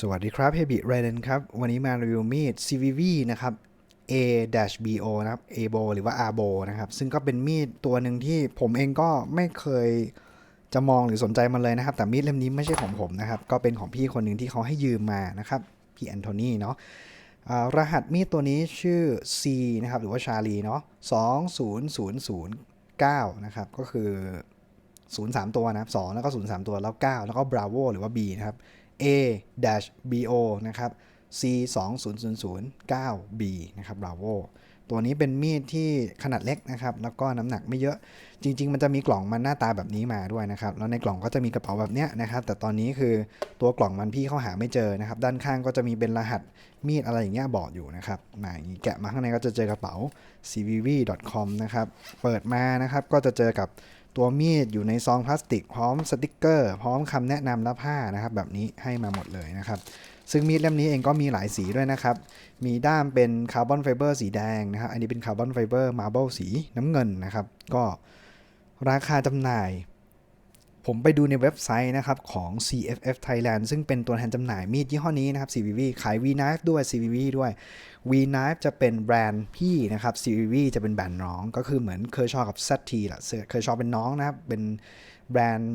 สวัสดีครับเฮบิไรเดนครับ วันนี้มารีวิวมีด CVV นะครับ A-BO นะครับ ABO หรือว่า ABO นะครับ ซึ่งก็เป็นมีดตัวหนึ่งที่ผมเองก็ไม่เคยจะมองหรือสนใจมันเลยนะครับ แต่มีดเล่มนี้ไม่ใช่ของผมนะครับ ก็เป็นของพี่คนหนึ่งที่เขาให้ยืมมานะครับ พี่แอนโทนีเนาะรหัสมีดตัวนี้ชื่อ C นะครับ หรือว่าชาลีเนาะ20009 นะครับ ก็คือ 0 3 ตัวนะครับ2แล้วก็ 0 3 ตัวแล้ว 9 แล้วก็ Bravo หรือว่า B นะครับ A-BO นะครับ C 2 0 0 0 9 B นะครับ Bravo ตัวนี้เป็นมีดที่ขนาดเล็กนะครับ แล้วก็น้ำหนักไม่เยอะ จริง ๆ มันจะมีกล่องมันหน้าตาแบบนี้มาด้วยนะครับ แล้วในกล่องก็จะมีกระเป๋าแบบเนี้ยนะครับ แต่ตอนนี้คือตัวกล่องมันพี่เขาหาไม่เจอนะครับ ด้านข้างก็จะมีเป็นรหัสมีดอะไรอย่างเงี้ยบอกอยู่นะครับมาอย่างงี้แกะมาข้างในก็จะเจอกระเป๋า cvv.com นะครับ เปิดมานะครับ ก็จะเจอกับ ตัวมีดอยู่ในซองพลาสติก พร้อมสติกเกอร์ พร้อมคำแนะนำและผ้านะครับแบบนี้ให้มาหมดเลยนะครับ ซึ่งมีดเล่มนี้เองก็มีหลายสีด้วยนะครับ มีด้ามเป็นคาร์บอนไฟเบอร์สีแดงนะครับ อันนี้เป็นคาร์บอนไฟเบอร์มาร์เบลสีน้ำเงินนะครับ ก็ราคาจำหน่าย ผมไปดูในเว็บไซต์นะครับของ CFF Thailand ซึ่งเป็นตัวแทนจำหน่ายมีดยี่ห้อนี้นะครับ CVV ขาย V-Knife ด้วย CVV ด้วย V-Knife จะเป็นแบรนด์พี่นะครับ CVV จะเป็นแบรนด์น้อง ก็คือเหมือนเคยชอกับ ZT แหละเคยชอเป็นน้องนะครับ เป็นแบรนด์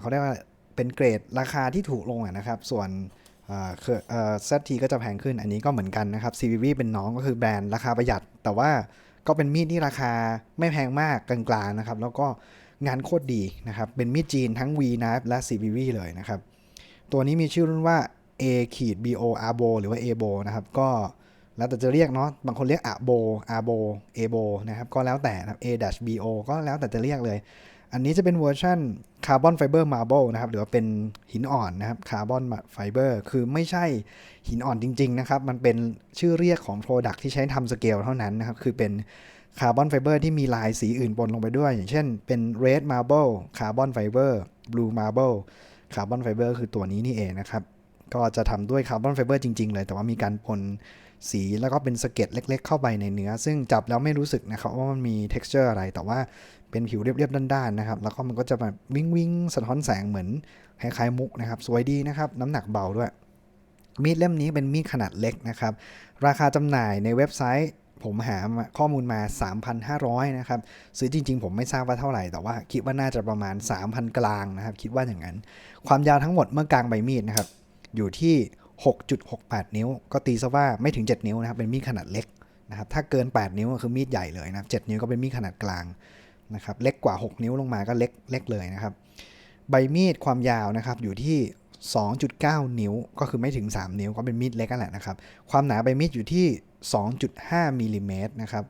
เขาเรียกว่าเป็นเกรดราคาที่ถูกลงนะครับ ส่วนเคยเอ่อ ZT ก็จะแพงขึ้นอันนี้ก็เหมือนกันนะครับ CVV เป็นน้องก็คือแบรนด์ราคาประหยัด แต่ว่าก็เป็นมีดที่ราคาไม่แพงมากกลางๆนะครับ แล้วก็ งานโคตรดีนะครับเป็นมีดจีนทั้ง V-Knife และ CVV เลยนะครับ ตัวนี้มีชื่อรุ่นว่า A ขีด BO Arbo หรือว่า ABO นะครับก็แล้วแต่จะเรียกเนาะบางคนเรียก Arbo Arbo ABO นะครับก็แล้วแต่นะครับ A dash BO ก็แล้วแต่จะเรียกเลย อันนี้จะเป็นเวอร์ชันคาร์บอนไฟเบอร์มาร์บลนะครับหรือว่าเป็นหินอ่อนนะครับคาร์บอนไฟเบอร์คือไม่ใช่หินอ่อนจริง ๆ นะครับ มันเป็นชื่อเรียกของ Product ที่ใช้ทำสเกลเท่านั้นนะครับ คือเป็น คาร์บอนไฟเบอร์ที่มีลายสีอื่นปนลงไปด้วย อย่างเช่นเป็น red marble คาร์บอนไฟเบอร์ blue marble คาร์บอนไฟเบอร์คือตัวนี้นี่เองนะครับ ก็จะทำด้วยคาร์บอนไฟเบอร์จริง ๆ เลย แต่ว่ามีการปนสีแล้วก็เป็นสเก็ดเล็ก ๆ เข้าไปในเนื้อ ซึ่งจับแล้วไม่รู้สึกนะครับว่ามันมี t e x t u r e อะไร แต่ว่าเป็นผิวเรียบๆด้านๆนะครับ แล้วก็มันก็จะแบบวิ่งวิงสะท้อนแสงเหมือนคล้ายๆมุกนะครับ สวยดีนะครับ น้ำหนักเบาด้วย มีดเล่มนี้เป็นมีดขนาดเล็กนะครับ ราคาจำหน่ายในเว็บไซต์ ผมหาข้อมูลมา 3,500 นะครับ ซื้อจริง ๆ ผมไม่ทราบว่าเท่าไหร่ แต่ว่าคิดว่าน่าจะประมาณ 3,000 กลางนะครับ คิดว่าอย่างนั้น ความยาวทั้งหมดเมื่อกลางใบมีดนะครับ อยู่ที่ 6.68 นิ้ว ก็ตีซะว่าไม่ถึง 7 นิ้วนะครับ เป็นมีดขนาดเล็กนะครับ ถ้าเกิน 8 นิ้วก็คือมีดใหญ่เลยนะครับ 7 นิ้วก็เป็นมีดขนาดกลางนะครับ เล็กกว่า 6 นิ้วลงมาก็เล็กเล็กเลยนะครับ ใบมีดความยาวนะครับอยู่ที่ 2.9 นิ้ว ก็คือไม่ถึง 3 นิ้ว ก็เป็นมีดเล็กกันแหละนะครับ ความหนาใบมีดอยู่ที่2.5มิลลิเมตรนะครับ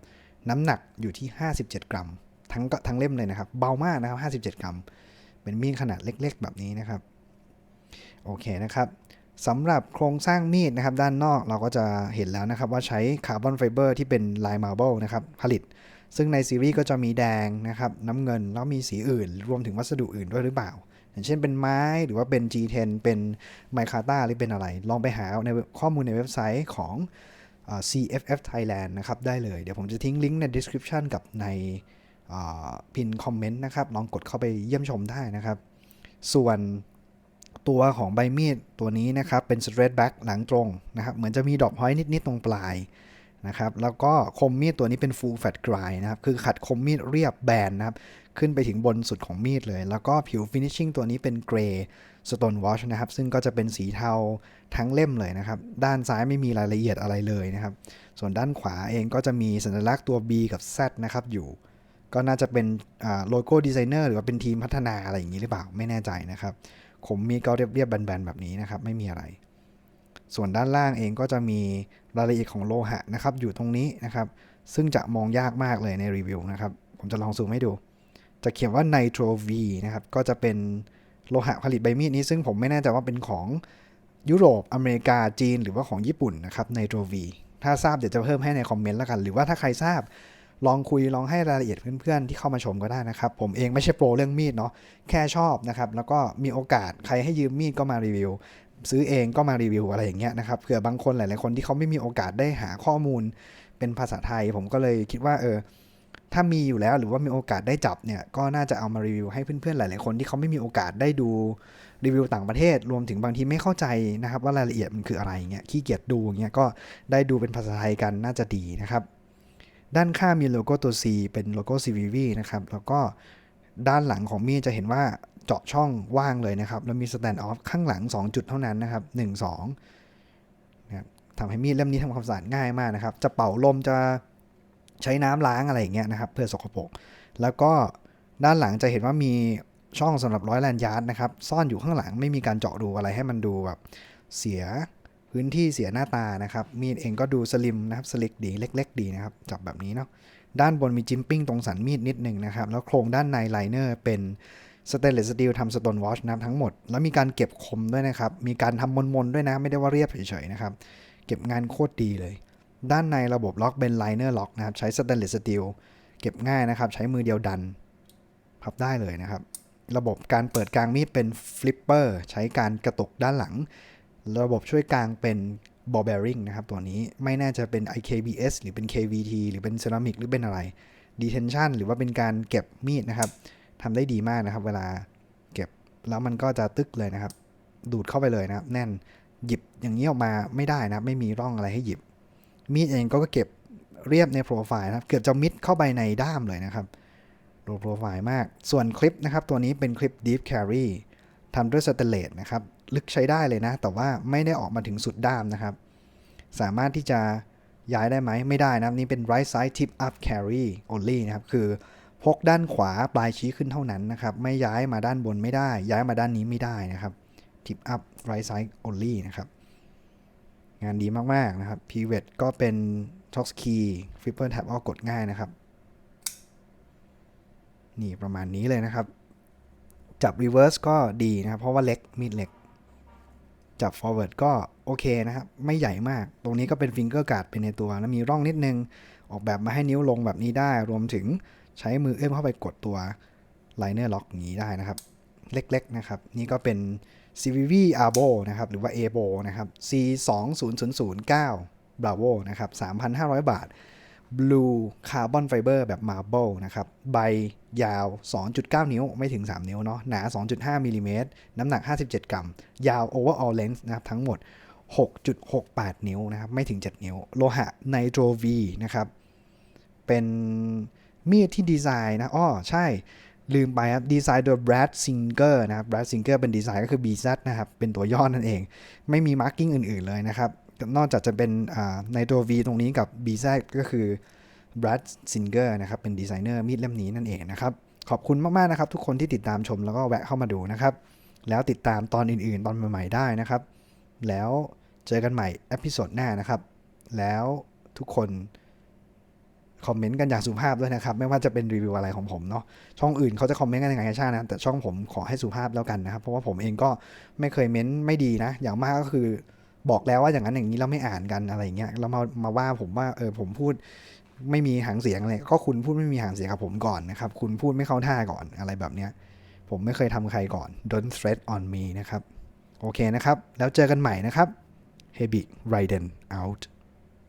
น้ำหนักอยู่ที่ 57 กรัม ทั้งก็ทั้งเล่มเลยนะครับ เบามากนะครับ 57 กรัม เป็นมีดขนาดเล็กๆ แบบนี้นะครับ โอเคนะครับสำหรับโครงสร้างมีดนะครับ ด้านนอกเราก็จะเห็นแล้วนะครับ ว่าใช้คาร์บอนไฟเบอร์ที่เป็นลายมาร์เบิลนะครับ ผลิต ซึ่งในซีรีส์ก็จะมีแดงนะครับ น้ำเงิน แล้วมีสีอื่น รวมถึงวัสดุอื่นด้วยหรือเปล่าอย่างเช่นเป็นไม้หรือว่าเป็น G10 เป็นไมคาต้าหรือเป็นอะไร ลองไปหาในข้อมูลในเว็บไซต์ของ CFF Thailand นะครับได้เลย เดี๋ยวผมจะทิ้งลิงก์ใน description กับในพินคอมเมนต์นะครับลองกดเข้าไปเยี่ยมชมได้นะครับ ส่วนตัวของใบมีดตัวนี้นะครับ เป็น straight back หลังตรงนะครับ เหมือนจะมีดอกพอยต์นิด ๆ ตรงปลายนะครับ แล้วก็คมมีดตัวนี้เป็น full fat grind นะครับ คือขัดคมมีดเรียบแบนนะครับ ขึ้นไปถึงบนสุดของมีดเลย แล้วก็ผิว finishing ตัวนี้เป็น gray stone wash นะครับ ซึ่งก็จะเป็นสีเทาทั้งเล่มเลยนะครับ ด้านซ้ายไม่มีรายละเอียดอะไรเลยนะครับ ส่วนด้านขวาเองก็จะมีสัญลักษณ์ตัว B กับ Z นะครับอยู่ ก็น่าจะเป็นโลโก้ดีไซเนอร์หรือว่าเป็นทีมพัฒนาอะไรอย่างนี้หรือเปล่าไม่แน่ใจนะครับขมมีก็เรียบๆแบนๆแบบนี้นะครับ ไม่มีอะไร ส่วนด้านล่างเองก็จะมีรายละเอียดของโลหะนะครับ อยู่ตรงนี้นะครับ ซึ่งจะมองยากมากเลยในรีวิวนะครับ ผมจะลองซูมให้ดู จะเขียนว่า Nitro V นะครับ ก็จะเป็นโลหะผลิตใบมีดนี้ ซึ่งผมไม่แน่ใจว่าเป็นของยุโรป อเมริกา จีน หรือว่าของญี่ปุ่นนะครับ Nitro V ถ้าทราบเดี๋ยวจะเพิ่มให้ในคอมเมนต์แล้วกัน หรือว่าถ้าใครทราบลองคุยลองให้รายละเอียดเพื่อนๆ ที่เข้ามาชมก็ได้นะครับ ผมเองไม่ใช่โปรเรื่องมีดเนาะแค่ชอบนะครับ แล้วก็มีโอกาสใครให้ยืมมีดก็มารีวิว ซื้อเองก็มารีวิวอะไรอย่างเงี้ยนะครับเผื่อบางคนหลายๆคนที่เขาไม่มีโอกาสได้หาข้อมูลเป็นภาษาไทย ผมก็เลยคิดว่าเออ ถ้ามีอยู่แล้วหรือว่ามีโอกาสได้จับเนี่ยก็น่าจะเอามารีวิวให้เพื่อนๆหลาย ๆ คนที่เขาไม่มีโอกาสได้ดูรีวิวต่างประเทศ รวมถึงบางทีไม่เข้าใจนะครับ ว่ารายละเอียดมันคืออะไรเงี้ยขี้เกียจดูเงี้ยก็ได้ดูเป็นภาษาไทยกันน่าจะดีนะครับ ด้านข้างมีโลโก้ตัว C เป็นโลโก้ CVV นะครับแล้วก็ด้านหลังของมีดจะเห็นว่าเจาะช่องว่างเลยนะครับ แล้วมี stand off ข้างหลัง 2 จุดเท่านั้นนะครับ 1 2นะครับทำให้มีดเล่มนี้ทำความสะอาดง่ายมากนะครับ จะเป่าลมจะ ใช้น้ำล้างอะไรอย่างเงี้ยนะครับ เพื่อสกปรกแล้วก็ด้านหลังจะเห็นว่ามีช่องสำหรับร้อยแลนยาร์ดนะครับ ซ่อนอยู่ข้างหลังไม่มีการเจาะรูอะไรให้มันดูแบบเสียพื้นที่เสียหน้าตานะครับ มีดเองก็ดูสลิมนะครับสลิกดีเล็ก ๆ ดีนะครับ จับแบบนี้เนาะด้านบนมีจิมปิ้งตรงสันมีดนิดหนึ่งนะครับ แล้วโครงด้านในไลเนอร์เป็นสเตนเลสสตีลทำสโตนวอชนะครับทั้งหมด แล้วมีการเก็บคมด้วยนะครับ มีการทำมนๆด้วยนะ ไม่ได้ว่าเรียบเฉยๆนะครับ เก็บงานโคตรดีเลย ด้านในระบบล็อกเป็นไลเนอร์ล็อกนะครับ ใช้สเตนเลสสตีลเก็บง่ายนะครับ ใช้มือเดียวดัน พับได้เลยนะครับ ระบบการเปิดกลางมีดเป็นฟลิปเปอร์ใช้การกระตุกด้านหลัง ระบบช่วยกลางเป็นบอ l เบริงนะครับ ตัวนี้ไม่น่าจะเป็น IKBS หรือเป็น KVT หรือเป็นเซรามิกหรือเป็นอะไร detention หรือว่าเป็นการเก็บมีดนะครับทำได้ดีมากนะครับ เวลาเก็บแล้วมันก็จะตึกเลยนะครับ ดูดเข้าไปเลยนะครับ แน่นหยิบอย่างนี้ออกมาไม่ได้นะ ไม่มีร่องอะไรให้หยิบ มีดเองก็เก็บเรียบในโปรไฟล์นะครับ เกือบจะมิดเข้าไปในด้ามเลยนะครับโลโปรไฟล์มาก ส่วนคลิปนะครับ ตัวนี้เป็นคลิป Deep Carry ทำด้วยสเตเลสนะครับ ลึกใช้ได้เลยนะ แต่ว่าไม่ได้ออกมาถึงสุดด้ามนะครับ สามารถที่จะย้ายได้ไหม ไม่ได้นะครับ นี่เป็น right side tip up carry only นะครับ คือพกด้านขวาปลายชี้ขึ้นเท่านั้นนะครับ ไม่ย้ายมาด้านบนไม่ได้ ย้ายมาด้านนี้ไม่ได้นะครับ tip up right side only นะครับ งานดีมากๆนะครับ pivot ก็เป็น tox key flipper tab ก็กดง่ายนะครับ นี่ประมาณนี้เลยนะครับ จับ reverse ก็ดีนะครับ เพราะว่าเล็กมีดเล็ก จับ forward ก็โอเคนะครับ ไม่ใหญ่มาก ตรงนี้ก็เป็น finger guard เป็นในตัวแล้วมีร่องนิดนึง ออกแบบมาให้นิ้วลงแบบนี้ได้ รวมถึงใช้มือเอื้อมเข้าไปกดตัว liner lock นี้ได้นะครับ เล็กๆนะครับ นี่ก็เป็น CVV Arbo นะครับหรือว่า Abo นะครับ C 2 0 0 0 9 Bravo นะครับ 3,500 บาท Blue Carbon Fiber แบบ Marble นะครับ ใบยาว 2.9 นิ้ว ไม่ถึง 3 นิ้วเนาะ หนา 2.5มิลลิเมตร น้ำหนัก 57 กรัม ยาว overall length นะครับ ทั้งหมด 6.68 นิ้วนะครับ ไม่ถึง 7 นิ้ว โลหะ Nitro V นะครับ เป็นมีดที่ดีไซน์นะ อ้อ ใช่ ลืมไปครับดีไซน์โดย Brad Singer นะครับ Brad Singer เป็นดีไซน์ก็คือ BZ นะครับ เป็นตัวย่อนั่นเอง ไม่มีมาร์กิ้งอื่น ๆ เลยนะครับ นอกจากจะเป็นในตัว V ตรงนี้กับ BZ ก็คือ Brad Singer นะครับ เป็นดีไซเนอร์มีดเล่มนี้นั่นเองนะครับ ขอบคุณมาก ๆ นะครับ ทุกคนที่ติดตามชมแล้วก็แวะเข้ามาดูนะครับ แล้วติดตามตอนอื่น ๆ ตอนใหม่ ๆ ได้นะครับ แล้วเจอกันใหม่เอพิโซดหน้านะครับ แล้วทุกคน คอมเมนต์กันอย่างสุภาพด้วยนะครับ ไม่ว่าจะเป็นรีวิวอะไรของผมเนาะช่องอื่นเขาจะคอมเมนต์กันยังไงก็ช่างนะ แต่ช่องผมขอให้สุภาพแล้วกันนะครับ เพราะว่าผมเองก็ไม่เคยเม้นไม่ดีนะ อย่างมากก็คือบอกแล้วว่าอย่างนั้นอย่างนี้เราไม่อ่านกันอะไรเงี้ยแล้วมามาว่าผมว่าเออผมพูดไม่มีหางเสียงอะไรก็คุณพูดไม่มีหางเสียงกับผมก่อนนะครับ คุณพูดไม่เข้าท่าก่อนอะไรแบบเนี้ย ผมไม่เคยทำใครก่อน don't threat on me นะครับ โอเคนะครับ แล้วเจอกันใหม่นะครับ h e b i Raiden out